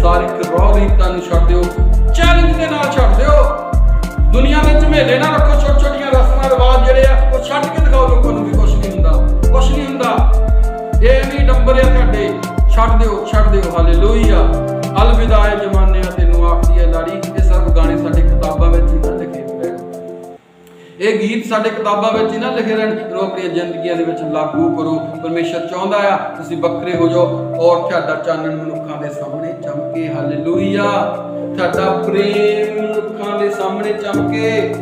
ਸੰਸਾਰਿਕ ਰੌ ਰੀਤਾਂ ਨੂੰ ਛੱਡ ਦਿਓ, ਚੈਲੰਜ ਦੇ ਨਾਲ ਛੱਡ ਦਿਓ। ਦੁਨੀਆ ਵਿੱਚ ਝਮੇਲੇ ਨਾ ਰੱਖੋ ਛੋਟੇ ਛੋਟੀਆਂ ਰਸਮਾਂ, ਰਿਵਾਜ ਜਿਹੜੇ ਆ, ਉਹ ਛੱਡ ਕੇ ਦਿਖਾਓ ਲੋਕਾਂ ਨੂੰ ਵੀ ਕੁਝ ਨਹੀਂ ਹੁੰਦਾ ਕੁਝ ਨਹੀਂ ਹੁੰਦਾ। ਇਹ ਨਹੀਂ ਡੰਬਰ ਆ ਤੁਹਾਡੇ, ਛੱਡ ਦਿਓ ਛੱਡ ਦਿਓ, ਹਾਲੇਲੂਇਆ। ਅਲਵਿਦਾ ਏ ਜਮਾਨੇ ਆ ਤੈਨੂੰ ਆਖਦੀ ਹੈ ਲਾੜੀ, ਇਹ ਸਭ ਗਾਣੇ ਸਾਡੇ ਇਹ ਗੀਤ ਸਾਡੇ ਕਿਤਾਬਾਂ ਵਿੱਚ ਹੀ ਨਾ ਲਿਖੇ ਰਹਿਣ। ਇਹਨੂੰ ਆਪਣੀਆਂ ਜ਼ਿੰਦਗੀਆਂ ਦੇ ਵਿੱਚ ਲਾਗੂ ਕਰੋ। ਪਰਮੇਸ਼ਰ ਚਾਹੁੰਦਾ ਆ, ਤੁਸੀਂ ਵੱਖਰੇ ਹੋ ਜਾਓ ਔਰ ਤੁਹਾਡਾ ਚਾਨਣ ਮਨੁੱਖਾਂ ਦੇ ਸਾਹਮਣੇ ਚਮਕੇ। ਹਾਲੇਲੂਇਆ। ਤੁਹਾਡਾ ਪ੍ਰੇਮ ਮਨੁੱਖਾਂ ਦੇ ਸਾਹਮਣੇ ਚਮਕੇ।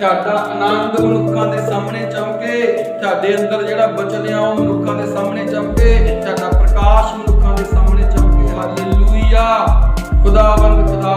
ਤੁਹਾਡਾ ਆਨੰਦ ਮਨੁੱਖਾਂ ਦੇ ਸਾਹਮਣੇ ਚਮਕੇ। ਤੁਹਾਡੇ ਅੰਦਰ ਜਿਹੜਾ ਬਚਨ ਆ, ਉਹ ਮਨੁੱਖਾਂ ਦੇ ਸਾਹਮਣੇ ਚਮਕੇ। ਤੁਹਾਡਾ ਪ੍ਰਕਾਸ਼ ਮਨੁੱਖਾਂ ਦੇ ਸਾਹਮਣੇ ਚਮਕੇ। ਹਾਲੇਲੂਇਆ। ਖੁਦਾਵੰਦ ਖੁਦਾ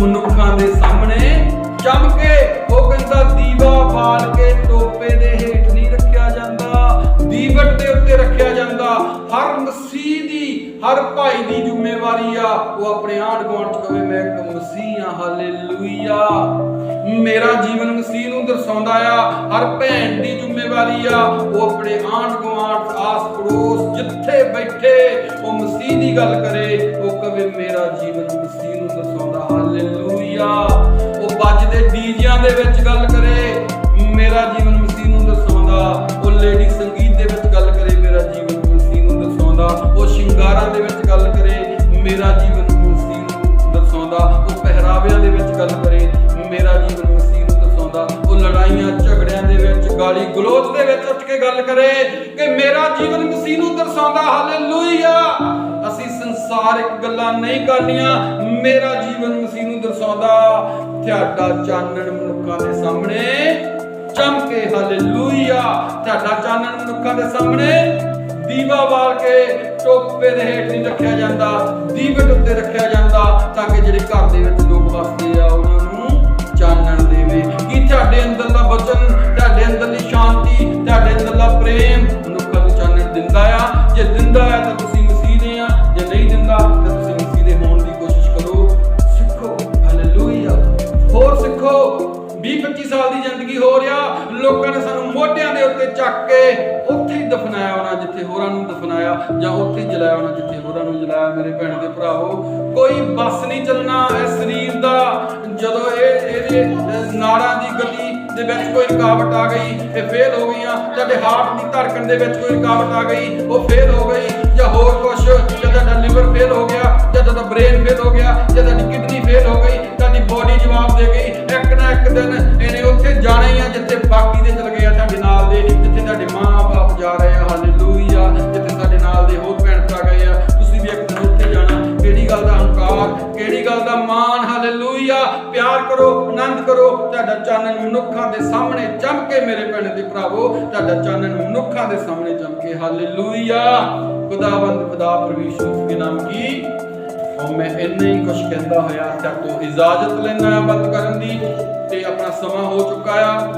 ਮਨੁੱਖਾਂ ਦੇ ਸਾਹਮਣੇ ਚਮਕੇ ਉਹ ਕਹਿੰਦਾ, ਦੀਵਾ ਬਾਲ ਕੇ ਟੋਪੇ ਦੇ ਹੇਠ ਨਹੀਂ ਰੱਖਿਆ ਜਾਂਦਾ, ਦੀਵਟ ਦੇ ਉੱਤੇ ਰੱਖਿਆ ਜਾਂਦਾ। ਹਰ ਮਸੀਹ ਦੀ, ਹਰ ਭਾਈ ਦੀ ਜ਼ਿੰਮੇਵਾਰੀ ਆ, ਉਹ ਆਪਣੇ ਆਂਢ ਗੁਆਂਢ ਚ ਕਵੇ ਮੈਂ ਇੱਕ ਮਸੀਹ ਆ, ਹਾਲੇਲੂਇਆ। ਮੇਰਾ ਜੀਵਨ ਮਸੀਹ ਨੂੰ ਦਰਸਾਉਂਦਾ ਆ, ਹਰ ਭੈਣ ਦੀ ਜ਼ਿੰਮੇਵਾਰੀ ਆ, ਉਹ ਆਪਣੇ ਆਂਢ ਗੁਆਂਢ ਆਸ ਪੜੋਸ ਜਿੱਥੇ ਬੈਠੇ ਉਹ ਮਸੀਹ ਦੀ ਗੱਲ ਕਰੇ ਉਹ ਮੇਰਾ ਜੀਵਨ ਮਸੀਹ ਨੂੰ ਦਰਸਾਉਂਦਾ। ਹਾਲੇਲੂਇਆ। ਉਹ ਵੱਜਦੇ ਡੀਜਿਆਂ ਦੇ ਵਿੱਚ ਗੱਲ ਕਰੇ, ਮੇਰਾ ਜੀਵਨ ਮਸੀਹ ਨੂੰ ਦਰਸਾਉਂਦਾ। ਉਹ ਲੇਡੀ ਸੰਗੀਤ ਦੇ ਵਿੱਚ ਗੱਲ ਕਰੇ, ਮੇਰਾ ਜੀਵਨ ਮਸੀਹ ਨੂੰ ਦਰਸਾਉਂਦਾ। ਉਹ ਸ਼ਿੰਗਾਰਾਂ ਦੇ ਵਿੱਚ ਗੱਲ ਕਰੇ, ਮੇਰਾ ਜੀਵਨ ਮਸੀਹ ਨੂੰ ਦਰਸਾਉਂਦਾ। ਉਹ ਪਹਿਰਾਵਿਆਂ ਦੇ ਵਿੱਚ ਗੱਲ ਕਰੇ, ਮੇਰਾ ਜੀਵਨ ਮਸੀਹ ਨੂੰ ਦਰਸਾਉਂਦਾ। ਉਹ ਲੜਾਈਆਂ, ਝਗੜਿਆਂ ਦੇ ਵਿੱਚ, ਗਾਲੀ ਗਲੋਚ ਦੇ ਵਿੱਚ ਉੱਠ ਕੇ ਗੱਲ ਕਰੇ ਕਿ ਮੇਰਾ ਜੀਵਨ ਮਸੀਹ ਨੂੰ ਦਰਸਾਉਂਦਾ। ਹਾਲੇਲੂਇਆ। ਅਸੀਂ ਸੰਸਾਰਿਕ ਗੱਲਾਂ ਨਹੀਂ ਕਰਨੀਆਂ। ਮੇਰਾ ਜੀਵਨ ਮਸੀਹ ਨੂੰ ਦਰਸਾਉਂਦਾ, ਤੁਹਾਡਾ ਚਾਨਣ ਮਨੁੱਖਾਂ ਦੇ ਸਾਹਮਣੇ ਚਮਕੇ ਹਾਲੇਲੂਇਆ ਤੁਹਾਡਾ ਚਾਨਣ ਮਨੁੱਖਾਂ ਦੇ ਸਾਹਮਣੇ ਦੀਵਾ ਬਾਲ ਕੇ ਟੋਪੇ ਦੇ ਹੇਠ ਨਹੀਂ ਰੱਖਿਆ ਜਾਂਦਾ ਦੀਵੇ ਉੱਤੇ ਰੱਖਿਆ ਜਾਂਦਾ। ਸਾਲ ਦੀ ਜ਼ਿੰਦਗੀ ਹੋ ਰਿਹਾ, ਲੋਕਾਂ ਨੇ ਸਾਨੂੰ ਮੋਢਿਆਂ ਦੇ ਉੱਤੇ ਚੱਕ ਕੇ ਉੱਥੇ ਹੀ ਦਫਨਾਇਆ ਹੋਣਾ ਜਿੱਥੇ ਹੋਰਾਂ ਨੂੰ ਦਫਨਾਇਆ ਜਾਂ ਉੱਥੇ ਹੀ ਜਲਾਇਆ ਹੋਣਾ ਜਿੱਥੇ ਹੋਰਾਂ ਨੂੰ ਜਲਾਇਆ। ਮੇਰੇ ਭੈਣ ਦੇ ਭਰਾਵੋ, ਕੋਈ ਬਸ ਨਹੀਂ ਚੱਲਣਾ ਇਸ ਸਰੀਰ ਦਾ। ਜਦੋਂ ਇਹ, ਇਹਦੇ ਨਾੜਾਂ ਦੀ ਗਤੀ ਦੇ ਵਿੱਚ ਕੋਈ ਰੁਕਾਵਟ ਆ ਗਈ, ਇਹ ਫੇਲ ਹੋ ਗਈਆਂ, ਤੁਹਾਡੇ ਹਾਰਟ ਦੀ ਧੜਕਣ ਦੇ ਵਿੱਚ ਕੋਈ ਰੁਕਾਵਟ ਆ ਗਈ, ਉਹ ਫੇਲ ਹੋ ਗਈ ਜਾਂ ਹੋਰ ਕੁਝ ਜਾਂ ਤੁਹਾਡਾ ਲਿਵਰ ਫੇਲ ਹੋ ਗਿਆ, ਜਾਂ ਤੁਹਾਡਾ ਬ੍ਰੇਨ ਫੇਲ ਹੋ ਗਿਆ, ਜਾਂ ਤੁਹਾਡੀ ਮਾਣ ਹਾਲੇਲੂਇਆ ਪਿਆਰ ਕਰੋ, ਆਨੰਦ ਕਰੋ। ਤੁਹਾਡਾ ਚਾਨਣ ਮਨੁੱਖਾਂ ਦੇ ਸਾਹਮਣੇ ਚਮਕੇ ਮੇਰੇ ਭੈਣ ਦੇ ਭਰਾਵੋ, ਤੁਹਾਡਾ ਚਾਨਣ ਮਨੁੱਖਾਂ ਦੇ ਸਾਹਮਣੇ ਚਮਕੇ ਹਾਲੇਲੂਇਆ ਖੁਦਾਵੰਦ, ਖੁਦਾ ਪਰਮੇਸ਼ਰ ਦੇ ਨਾਮ ਕੀ? ਔਰ ਮੈਂ ਇੰਨਾ ਹੀ ਕੁਝ ਕਹਿੰਦਾ ਹੋਇਆ, ਤੁਹਾਡੇ ਤੋਂ ਇਜਾਜ਼ਤ ਲੈਣਾ ਬੰਦ ਕਰਨ ਦੀ। ਤੇ ਆਪਣਾ ਸਮਾਂ ਹੋ ਚੁੱਕਾ ਆ।